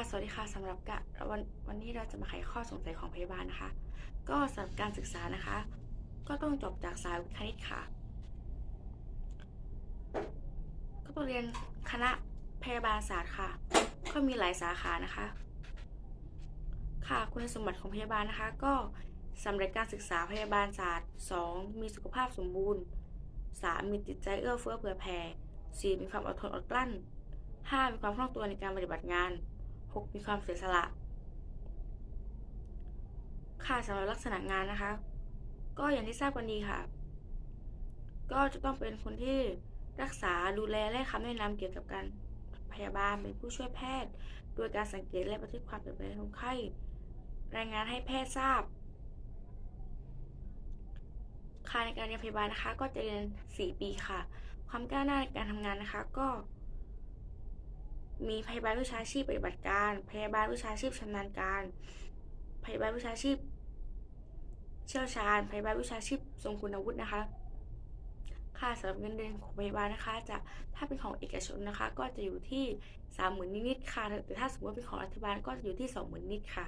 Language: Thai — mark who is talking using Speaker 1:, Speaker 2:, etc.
Speaker 1: ค่ะ สวัสดีค่ะสำหรับกะวันวันนี้เราจะมาไขข้อสงสัยของพยาบาลนะคะ ก็สำหรับการศึกษานะคะ ก็ต้องจบจากสายวิทย์คณิตค่ะ ก็ต้องเรียนคณะพยาบาลศาสตร์ค่ะ ก็มีหลายสาขานะคะ ค่ะคุณสมบัติของพยาบาลนะคะ ก็สำเร็จการศึกษาพยาบาลศาสตร์ 2. มีสุขภาพสมบูรณ์ 3. มีจิตใจเอื้อเฟื้อเผื่อแผ่ 4. มีความอดทนอดกลั้น 5. มีความคล่องตัวในการปฏิบัติงาน 6. มีความเสียสละ ค่ะสำหรับลักษณะงานนะคะ ก็อย่างที่ทราบกันดีค่ะ ก็จะต้องเป็นคนที่รักษาดูแลและคำแนะนำเกี่ยวกับการพยาบาลเป็นผู้ช่วยแพทย์ โดยการสังเกตและบันทึกความเปลี่ยนแปลงของไข้ รายงานให้แพทย์ทราบค่ะในการเรียนพยาบาลนะคะ ก็จะเรียน 4 ปีค่ะ ความก้าวหน้าในการทำงานนะคะ ก็ มีพยาบาลวิชาชีพปฏิบัติการ พยาบาลวิชาชีพชำนาญการ พยาบาลวิชาชีพ เชี่ยวชาญ พยาบาลวิชาชีพทรงคุณวุฒินะคะ ค่าสำหรับเงินเดือนของพยาบาลนะคะ จะถ้าเป็นของเอกชนนะคะ ก็จะอยู่ที่สามหมื่นนิดๆค่ะ แต่ถ้าสมมติเป็นของรัฐบาลก็จะอยู่ที่สองหมื่นนิดค่ะ